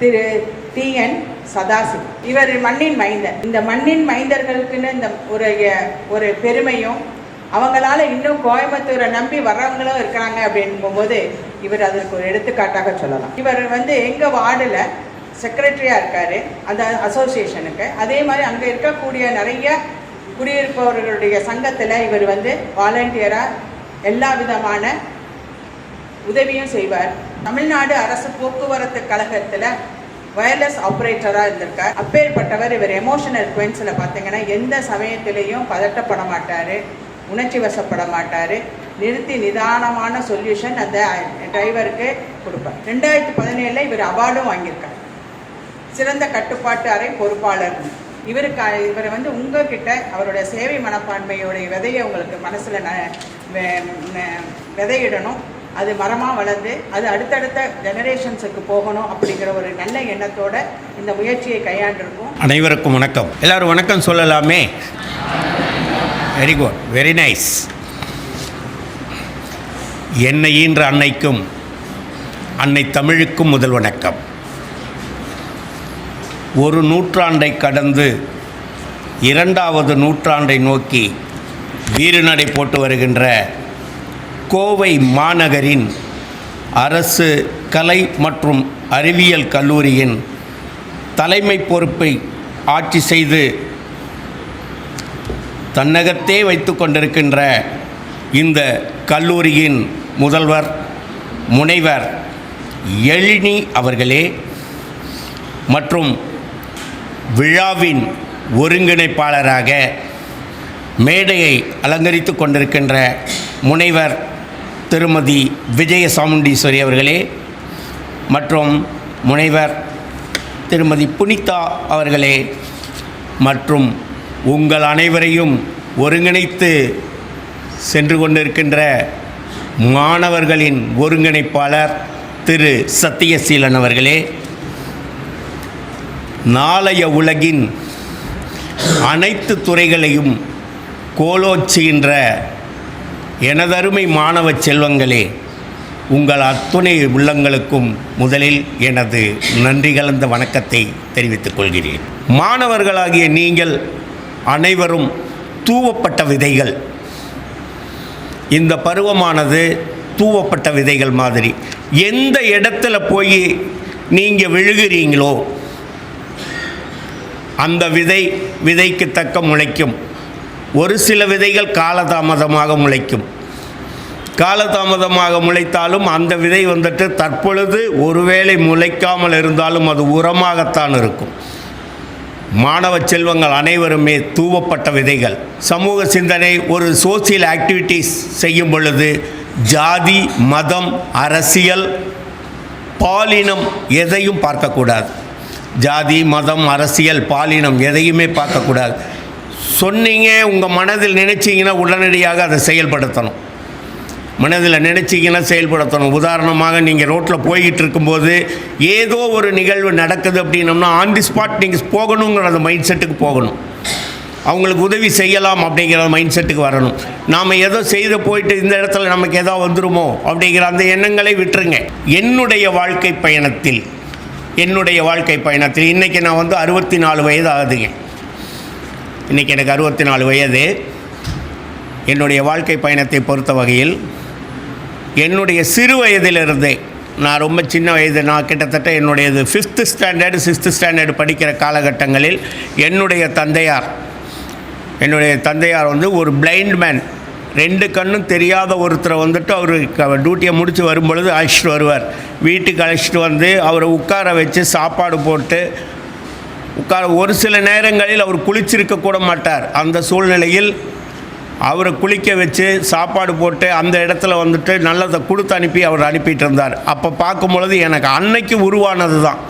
திரு T N Sadashiv. இவர் மண்ணின் மைந்தர். இந்த மண்ணின் மைந்தர்களுக்குன்னு இந்த ஒரு ஒரு பெருமையும் அவங்களால இன்னும் கோயம்புத்தூரை நம்பி வர்றவங்களும் இருக்கிறாங்க அப்படின்போது இவர் அதற்கு ஒரு எடுத்துக்காட்டாக சொல்லலாம். இவர் வந்து எங்கள் வார்டில் செக்ரட்டரியாக இருக்கார் அந்த அசோசியேஷனுக்கு. அதே மாதிரி அங்கே இருக்கக்கூடிய நிறைய குடியிருப்பவர்களுடைய சங்கத்தில் இவர் வந்து வாலண்டியராக எல்லா விதமான உதவியும் செய்வார். தமிழ்நாடு அரசு போக்குவரத்து கழகத்தில் வயர்லெஸ் ஆப்ரேட்டராக இருந்திருக்கார். அப்பேற்பட்டவர் இவர் எமோஷனல் குவென்ஸில் பார்த்தீங்கன்னா எந்த சமயத்திலையும் பதட்டப்பட மாட்டார் உணர்ச்சி வசப்பட மாட்டார். நிறுத்தி நிதானமான சொல்யூஷன் அந்த டிரைவருக்கு கொடுப்பார். ரெண்டாயிரத்தி பதினேழில் இவர் அவார்டும் வாங்கியிருக்கார். சிறந்த கட்டுப்பாட்டு அறை பொறுப்பாளர். இவருக்கு இவர் வந்து உங்ககிட்ட அவருடைய சேவை மனப்பான்மையோடைய விதையை உங்களுக்கு மனசில் ந- விதையிடணும். அது மரமாக வளர்ந்து அது அடுத்தடுத்த ஜெனரேஷன்ஸுக்கு போகணும் அப்படிங்கிற ஒரு நல்ல எண்ணத்தோட இந்த முயற்சியை கையாண்டிருக்கோம். அனைவருக்கும் வணக்கம். எல்லாரும் வணக்கம் சொல்லலாமே? வெரி குட் வெரி நைஸ் என்னை ஈன்ற அன்னைக்கும் அன்னை தமிழுக்கும் முதல் வணக்கம். ஒரு நூற்றாண்டை கடந்து இரண்டாவது நூற்றாண்டை நோக்கி வீறுநடை போட்டு வருகின்ற கோவை மாநகரின் அரசு கலை மற்றும் அறிவியல் கல்லூரியின் தலைமை பொறுப்பை ஆட்சி செய்து தன்னகத்தே வைத்து கொண்டிருக்கின்ற இந்த கல்லூரியின் முதல்வர் முனைவர் எழினி அவர்களே மற்றும் விழாவின் ஒருங்கிணைப்பாளராக மேடையை அலங்கரித்து கொண்டிருக்கின்ற முனைவர் திருமதி விஜய சாமுண்டீஸ்வரி அவர்களே மற்றும் முனைவர் திருமதி புனிதா அவர்களே மற்றும் உங்கள் அனைவரையும் ஒருங்கிணைத்து சென்று கொண்டிருக்கின்ற மாணவர்களின் ஒருங்கிணைப்பாளர் திரு சத்தியசீலன் அவர்களே நாளைய உலகின் அனைத்து துறைகளையும் கோலோச்சுகின்ற எனதருமை மாணவ செல்வங்களே உங்கள் அத்துணை உள்ளங்களுக்கும் முதலில் எனது நன்றி கலந்த வணக்கத்தை தெரிவித்துக் கொள்கிறேன். மாணவர்களாகிய நீங்கள் அனைவரும் தூவப்பட்ட விதைகள். இந்த பருவமானது தூவப்பட்ட விதைகள் மாதிரி. எந்த இடத்துல போய் நீங்கள் விழுகிறீங்களோ அந்த விதை விதைக்கு தக்க முளைக்கும். ஒரு சில விதைகள் காலதாமதமாக முளைக்கும். காலதாமதமாக முளைத்தாலும் அந்த விதை வந்துட்டு தற்பொழுது ஒருவேளை முளைக்காமல் இருந்தாலும் அது உரமாகத்தான் இருக்கும். மாணவ செல்வங்கள் அனைவருமே தூவப்பட்ட விதைகள். சமூக சிந்தனை ஒரு சோசியல் ஆக்டிவிட்டீஸ் செய்யும் பொழுது ஜாதி மதம் அரசியல் பாலினம் எதையும் பார்க்கக்கூடாது. ஜாதி மதம் அரசியல் பாலினம் எதையுமே பார்க்கக்கூடாது. சொன்னீங்க உங்கள் மனதில் நினைச்சிங்கன்னா உடனடியாக அதை செயல்படுத்தணும். மனதில் நினச்சிங்கன்னா செயல்படுத்தணும். உதாரணமாக நீங்கள் ரோட்டில் போய்கிட்டு இருக்கும்போது ஏதோ ஒரு நிகழ்வு நடக்குது அப்படின்னம்னா ஆன் தி ஸ்பாட் நீங்கள் போகணுங்கிற அந்த மைண்ட் செட்டுக்கு போகணும். அவங்களுக்கு உதவி செய்யலாம் அப்படிங்கிற மைண்ட் செட்டுக்கு வரணும். நாம் ஏதோ செய்து போயிட்டு இந்த இடத்துல நமக்கு ஏதோ வந்துருமோ அப்படிங்கிற அந்த எண்ணங்களை விட்டுருங்க. என்னுடைய வாழ்க்கை பயணத்தில் என்னுடைய வாழ்க்கை பயணத்தில் இன்றைக்கி நான் வந்து அறுபத்தி நாலு வயது ஆகுதுங்க. இன்றைக்கி எனக்கு அறுபத்தி நாலு வயது. என்னுடைய வாழ்க்கை பயணத்தை பொறுத்த வகையில் என்னுடைய சிறு வயதிலிருந்தே நான் ரொம்ப சின்ன வயது நான் கிட்டத்தட்ட என்னுடையது ஃபிஃப்த்து ஸ்டாண்டர்டு சிக்ஸ்த்து ஸ்டாண்டர்டு படிக்கிற காலகட்டங்களில் என்னுடைய தந்தையார் என்னுடைய தந்தையார் வந்து ஒரு பிளைண்ட் மேன் ரெண்டு கண்ணும் தெரியாத ஒருத்தரை வந்துட்டு அவர் டியூட்டியை முடித்து வரும்பொழுது அழைச்சிட்டு வருவார். வீட்டுக்கு அழைச்சிட்டு வந்து அவரை உட்கார வச்சு சாப்பாடு போட்டு உட்கார ஒரு சில நேரங்களில் அவர் குளிச்சிருக்க கூட மாட்டார். அந்த சூழ்நிலையில் அவரை குளிக்க வச்சு சாப்பாடு போட்டு அந்த இடத்துல வந்துட்டு நல்லதை கொடுத்து அனுப்பி அவர் அனுப்பிட்டு இருந்தார். அப்போ பார்க்கும் பொழுது எனக்கு அன்னைக்கு உருவானது தான்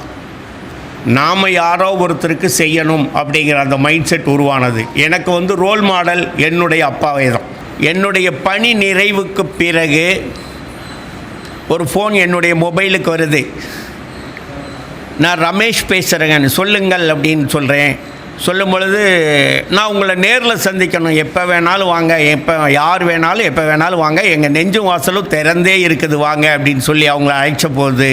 நாம் யாரோ ஒருத்தருக்கு செய்யணும் அப்படிங்கிற அந்த மைண்ட் செட் உருவானது. எனக்கு வந்து ரோல் மாடல் என்னுடைய அப்பாவே தான். என்னுடைய பணி நிறைவுக்கு பிறகு ஒரு ஃபோன் என்னுடைய மொபைலுக்கு வருது. நான் ரமேஷ் பேசுகிறேங்கன்னு சொல்லுங்கள் அப்படின்னு சொல்கிறேன் சொல்லும் பொழுது நான் உங்களை நேரில் சந்திக்கணும். எப்போ வேணாலும் வாங்க. எப்போ யார் வேணாலும் எப்போ வேணாலும் வாங்க. எங்கள் நெஞ்சும் வாசலும் திறந்தே இருக்குது. வாங்க அப்படின்னு சொல்லி அவங்கள அழைச்ச போது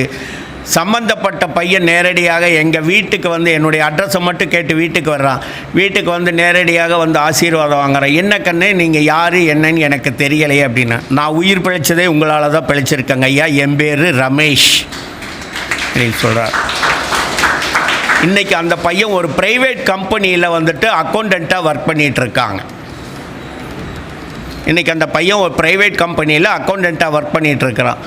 சம்மந்தப்பட்ட பையன் நேரடியாக எங்கள் வீட்டுக்கு வந்து என்னுடைய அட்ரஸை மட்டும் கேட்டு வீட்டுக்கு வர்றான். வீட்டுக்கு வந்து நேரடியாக வந்து ஆசீர்வாதம் வாங்குறான். என்ன கண்ணு நீங்கள் யார் என்னன்னு எனக்கு தெரியலையே அப்படின்னு. நான் உயிர் பிழைச்சதே உங்களால் தான் பிழைச்சிருக்கேங்க. ஐயா என் பேர் ரமேஷ். அப்படின்னு சொல்கிறார் இன்னைக்கு அந்த பையன் ஒரு பிரைவேட் கம்பெனியில் வந்துட்டு அக்கௌண்டண்ட்டாக ஒர்க் பண்ணிட்டு இருக்காங்க அந்த பையன் ஒரு பிரைவேட் கம்பெனியில் அக்கௌண்டண்ட்டாக ஒர்க் பண்ணிகிட்ருக்கிறான்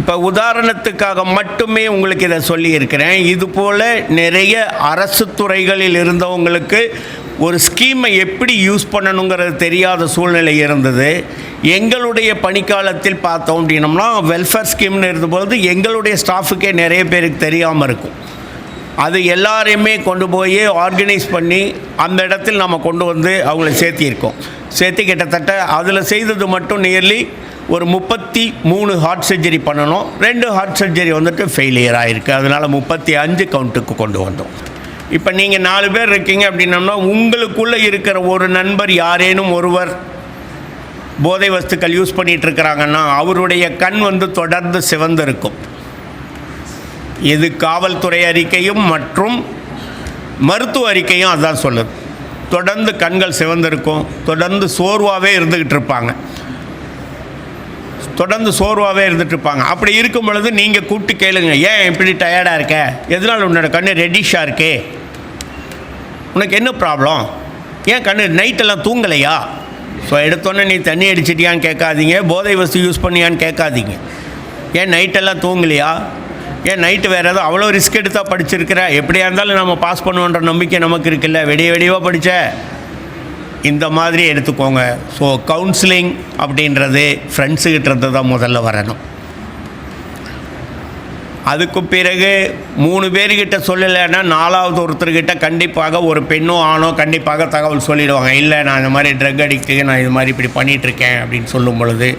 இப்போ உதாரணத்துக்காக மட்டுமே உங்களுக்கு இதை சொல்லியிருக்கிறேன். இது போல் நிறைய அரசு துறைகளில் இருந்தவங்களுக்கு ஒரு ஸ்கீமை எப்படி யூஸ் பண்ணணுங்கிறது தெரியாத சூழ்நிலை இருந்தது. எங்களுடைய பணிக்காலத்தில் பார்த்தோம் அப்படின்னம்னா வெல்ஃபேர் ஸ்கீம்னு இருந்தபோது எங்களுடைய ஸ்டாஃபுக்கே நிறைய பேருக்கு தெரியாமல் இருக்கும். அது எல்லாரையுமே கொண்டு போய் ஆர்கனைஸ் பண்ணி அந்த இடத்தில் நம்ம கொண்டு வந்து அவங்கள சேர்த்திருக்கோம் சேர்த்து கிட்டத்தட்ட அதில் செய்தது மட்டும் நியர்லி ஒரு முப்பத்தி மூணு ஹார்ட் சர்ஜரி பண்ணணும். ரெண்டு ஹார்ட் சர்ஜரி வந்துட்டு ஃபெயிலியர் ஆகிருக்கு அதனால் முப்பத்தி அஞ்சு கவுண்ட்டுக்கு கொண்டு வந்தோம். இப்போ நீங்கள் நாலு பேர் இருக்கீங்க அப்படின்னம்னா உங்களுக்குள்ளே இருக்கிற ஒரு நண்பர் யாரேனும் ஒருவர் போதை வஸ்துக்கள் யூஸ் பண்ணிகிட்ருக்கிறாங்கன்னா அவருடைய கண் வந்து தொடர்ந்து சிவந்திருக்கும். இது காவல்துறை அறிக்கையும் மற்றும் மருத்துவ அறிக்கையும் அதான் சொல்லுது. தொடர்ந்து கண்கள் சிவந்திருக்கும். தொடர்ந்து சோர்வாகவே இருந்துக்கிட்டு இருப்பாங்க தொடர்ந்து சோர்வாகவே இருந்துட்டு இருப்பாங்க அப்படி இருக்கும் பொழுது நீங்கள் கூப்பிட்டு கேளுங்க. ஏன் இப்படி டயர்டாக இருக்க? எதனால் உன்னோட கண்ணு ரெட்டிஷாக இருக்கே? உனக்கு என்ன ப்ராப்ளம் ஏன் கண்ணு நைட்டெல்லாம் தூங்கலையா? ஸோ எடுத்தோன்னே நீ தண்ணி அடிச்சிட்டியான்னு கேட்காதீங்க. போதை வசதி யூஸ் பண்ணியான்னு கேட்காதீங்க. ஏன் நைட்டெல்லாம் தூங்கலையா? ஏன் நைட்டு வேறு ஏதோ அவ்வளோ ரிஸ்க் எடுத்தால் படிச்சிருக்கிற? எப்படியா இருந்தாலும் நம்ம பாஸ் பண்ணுவோன்ற நம்பிக்கை நமக்கு இருக்குல்ல? வெடிய வெடிவாக படித்த இந்த மாதிரி எடுத்துக்கோங்க. ஸோ கவுன்சிலிங் அப்படின்றது ஃப்ரெண்ட்ஸுக்கிட்ட இருந்து தான் முதல்ல வரணும். அதுக்கு பிறகு மூணு பேர்கிட்ட சொல்லலைன்னா நாலாவது ஒருத்தர்கிட்ட கண்டிப்பாக ஒரு பெண்ணோ ஆணோ கண்டிப்பாக தகவல் சொல்லிடுவாங்க. இல்லை நான் இந்த மாதிரி ட்ரக் அடிக்ட்டு நான் இது மாதிரி இப்படி பண்ணிகிட்ருக்கேன் அப்படின்னு சொல்லும் பொழுது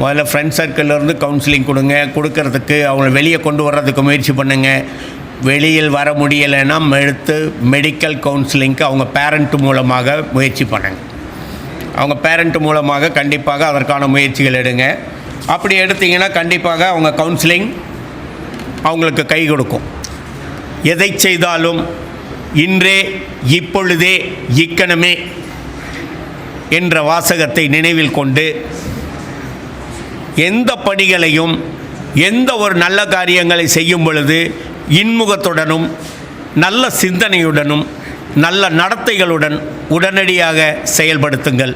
முதல்ல ஃப்ரெண்ட் சர்க்கிள்லேருந்து கவுன்சிலிங் கொடுங்க. கொடுக்கறதுக்கு அவங்கள வெளியே கொண்டு வர்றதுக்கு முயற்சி பண்ணுங்கள் வெளியில் வர முடியலைன்னா எடுத்து மெடிக்கல் கவுன்சிலிங்க்கு அவங்க பேரண்ட் மூலமாக முயற்சி பண்ணுங்க. அவங்க பேரண்ட் மூலமாக கண்டிப்பாக அதற்கான முயற்சிகள் எடுங்க. அப்படி எடுத்தீங்கன்னா கண்டிப்பாக அவங்க கவுன்சிலிங் அவங்களுக்கு கை கொடுக்கும். எதை செய்தாலும் இன்றே இப்பொழுதே இக்கணமே என்ற வாசகத்தை நினைவில் கொண்டு எந்த பணிகளையும் எந்த ஒரு நல்ல காரியங்களை செய்யும் பொழுது இன்முகத்துடனும் நல்ல சிந்தனையுடனும் நல்ல நடத்தைகளுடன் உடனடியாக செயல்படுத்துங்கள்.